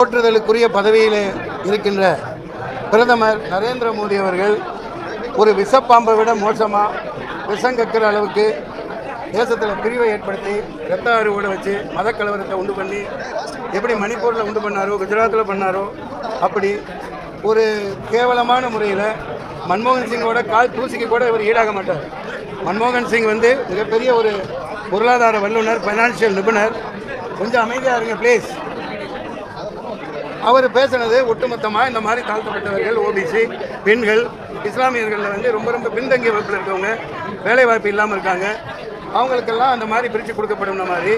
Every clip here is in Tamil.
போற்றுதலுக்குரிய பதவியில் இருக்கின்ற பிரதமர் நரேந்திர மோடி அவர்கள் ஒரு விஷப்பாம்பை விட மோசமாக விஷம் கக்கிற அளவுக்கு தேசத்தில் பிரிவை ஏற்படுத்தி ரத்த அறுவோட வச்சு மதக்கலவரத்தை உண்டு பண்ணி எப்படி மணிப்பூரில் உண்டு பண்ணாரோ குஜராத்தில் பண்ணாரோ அப்படி ஒரு கேவலமான முறையில் மன்மோகன் சிங்கோட கால் தூசிக்கு கூட இவர் ஈடாக மாட்டார். மன்மோகன் சிங் வந்து மிகப்பெரிய ஒரு பொருளாதார வல்லுநர் ஃபைனான்சியல் நிபுணர். கொஞ்சம் அமைதியாக இருங்க ப்ளீஸ் அவர் பேசுனது ஒட்டுமொத்தமாக இந்த மாதிரி தாழ்த்தப்பட்டவர்கள் ஓபிசி பெண்கள் இஸ்லாமியர்களில் வந்து ரொம்ப ரொம்ப பின்தங்கிய வகுப்பில் இருக்கவங்க வேலைவாய்ப்பு இல்லாமல் இருக்காங்க. அவங்களுக்கெல்லாம் அந்த மாதிரி பிரித்து கொடுக்கப்படும் மாதிரி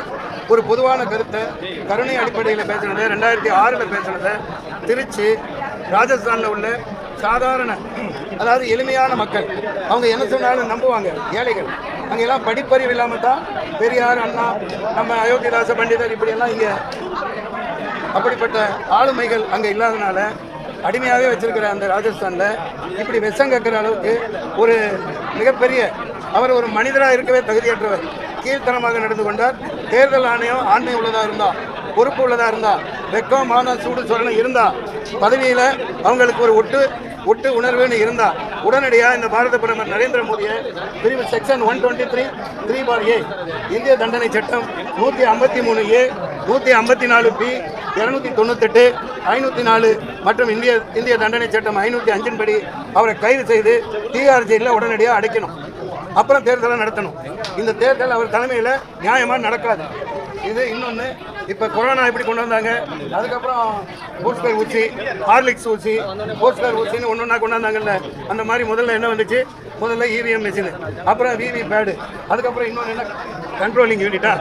ஒரு பொதுவான கருத்தை கருணை அடிப்படையில் பேசுனதை ரெண்டாயிரத்தி ஆறில் பேசுனதை திருச்சி ராஜஸ்தானில் உள்ள சாதாரண அதாவது எளிமையான மக்கள் அவங்க என்ன சொன்னாலும் நம்புவாங்க ஏழைகள். அங்கெல்லாம் படிப்பறிவு இல்லாமல் தான் பெரியார் அண்ணா நம்ம அயோத்திதாச பண்டிதர் இப்படியெல்லாம் இங்கே அப்படிப்பட்ட ஆளுமைகள் அங்கே இல்லாதனால அடிமையாகவே வச்சிருக்கிற அந்த ராஜஸ்தானில் இப்படி விஷம் கேட்குற அளவுக்கு ஒரு மிகப்பெரிய அவர் ஒரு மனிதராக இருக்கவே தகுதியற்றவர். கீழ்த்தனமாக நடந்து கொண்டார். தேர்தல் ஆணையம் ஆண்மை உள்ளதாக இருந்தால் பொறுப்பு உள்ளதாக இருந்தால் வெக்கம் மாதம் சூடு சொல்லணும் இருந்தால் பதவியில் அவங்களுக்கு ஒரு ஒட்டு ஒட்டு உணர்வுன்னு இருந்தால் உடனடியாக இந்த பாரத பிரதமர் நரேந்திர மோடியை பிரிவு section one twenty three three for A இந்திய தண்டனை சட்டம் நூற்றி ஐம்பத்தி மூணு ஏ நூற்றி ஐம்பத்தி நாலு பி இரநூத்தி தொண்ணூத்தெட்டு ஐநூற்றி நாலு மற்றும் இந்திய இந்திய தண்டனை சட்டம் ஐநூற்றி அஞ்சின் படி அவரை கைது செய்து டிஆர் ஜெயிலில் உடனடியாக அடைக்கணும். அப்புறம் தேர்தலை நடத்தணும். இந்த தேர்தல் அவர் தலைமையில் நியாயமாக நடக்காது. இது இன்னொன்று இப்போ கொரோனா எப்படி கொண்டு வந்தாங்க? அதுக்கப்புறம் போஸ்டர் ஊசி ஹார்லிக்ஸ் ஊசி போஸ்டர் ஊசின்னு ஒன்று ஒன்றா கொண்டாந்தாங்கல்ல அந்த மாதிரி முதல்ல என்ன வந்துச்சு? முதல்ல இவிஎம் மிஷின் அப்புறம் விவி பேடு அதுக்கப்புறம் இன்னொன்று என்ன? கண்ட்ரோலிங் யூனிட்டா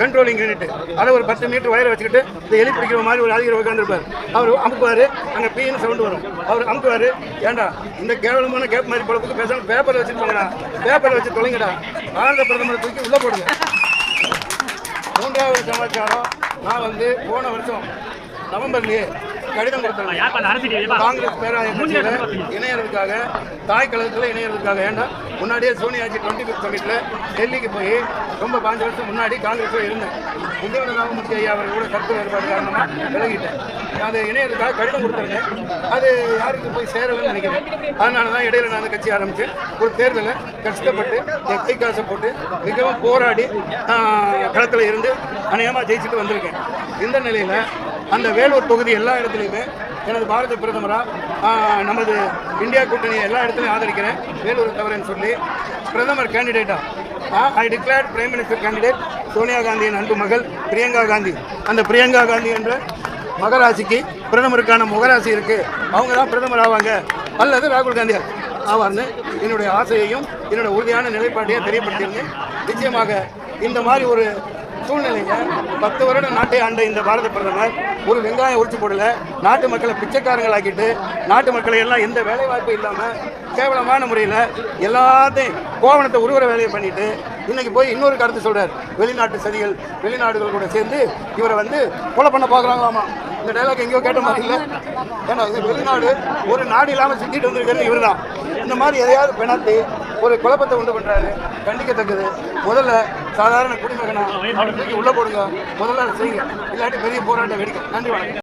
கண்ட்ரோலிங் யூனிட் அதை ஒரு பத்து மீட்டர் வயரை வச்சுக்கிட்டு இந்த எலி பிடிக்கிற மாதிரி ஒரு அதிகாரி உட்காந்துருப்பார் அவர் அமுக்குவார் அங்கே பீன்னு சவுண்டு வரும். அவர் அமுக்குவார் ஏண்டா இந்த கேவலமான கேப் மாதிரி பொழப்புக்கு பேசாமல் பேப்பரை வச்சு போங்கடா பேப்பரை வச்சு தொலைங்கடா ஆந்திர பிரதமரை தூக்கி உள்ளே போடுங்க. மூன்றாவது சமாச்சாரம் நான் வந்து போன வருஷம் நவம்பர்லேயே கடிதம் கொடுத்தேன் காங்கிரஸ் பேராய கட்சியில இணையறதுக்காக தாய் கழகத்தில் இணையறதுக்காக ஏன்டா? முன்னாடியே சோனியாஜி டுவெண்ட்டி ஃபிஃப்த் சமிட்ல டெல்லிக்கு போய் ரொம்ப பாஞ்சு வருஷம் முன்னாடி காங்கிரஸ்ல இருந்தேன். உத்தியோக ராமமூர்த்தி ஐயா அவர் கூட கருத்து வேறுபாடு காரணமா விலகிட்டேன். அது இணையறதுக்காக கடிதம் கொடுத்துருந்தேன். அது யாருக்கு போய் சேரலன்னு நினைக்கிறேன். அதனால தான் இடையில நான் அந்த கட்சி ஆரம்பிச்சு ஒரு தேர்தலை கஷ்டப்பட்டு என் கை காசை போட்டு மிகவும் போராடி களத்தில் இருந்து அநேகமாக ஜெயிச்சுட்டு வந்திருக்கேன். இந்த நிலையில் அந்த வேலூர் தொகுதி எல்லா இடத்துலையுமே எனது பாரத பிரதமராக நமது இந்தியா கூட்டணியை எல்லா இடத்துலையும் ஆதரிக்கிறேன். வேலூர் தவறுன்னு சொல்லி பிரதமர் கேண்டிடேட்டாக I declare prime minister candidate Sonia காந்தியின் அன்பு மகள் பிரியங்கா காந்தி. அந்த பிரியங்கா காந்தி என்ற மகராசிக்கு பிரதமருக்கான முகராசி இருக்குது அவங்க தான் பிரதமர் ஆவாங்க. அல்லது ராகுல் காந்தி ஆவார்னு என்னுடைய ஆசையையும் என்னுடைய உறுதியான நிலைப்பாட்டையும் தெரியப்படுத்தியிருந்தேன் நிச்சயமாக இந்த மாதிரி ஒரு சூழ்நிலைங்க பத்து வருடம் நாட்டை ஆண்ட இந்த பாரத பிரதமர் ஒரு வெங்காயம் ஒழிச்சு போடல. நாட்டு மக்களை பிச்சைக்காரங்களாக்கிட்டு நாட்டு மக்களை எல்லாம் எந்த வேலைவாய்ப்பும் இல்லாமல் கேவலமான முறையில் எல்லாத்தையும் கோவணத்தை உருவர வேலையை பண்ணிட்டு இன்னைக்கு போய் இன்னொரு கருத்து சொல்கிறார் வெளிநாட்டு சதிகள் வெளிநாடுகள் கூட சேர்ந்து இவரை வந்து கொலை பண்ண பார்க்குறாங்களாமா? இந்த டைலாக் எங்கேயோ கேட்ட மாதிரி இல்லை. ஏன்னா இது வெளிநாடு ஒரு நாடு இல்லாமல் சுற்றிட்டு வந்திருக்கிறது இவர் தான் இந்த மாதிரி எதையாவது பெணாத்தி ஒரு குழப்பத்தை உண்டு பண்ணுறாரு கண்டிக்கத்தக்கது. முதல்ல சாதாரண குடிமகனா உள்ள உள்ளே போடுங்க. முதல்ல செய்யுங்க. இல்லாட்டி பெரிய போராட்டம் வெடிக்கும் நன்றி வணக்கம்.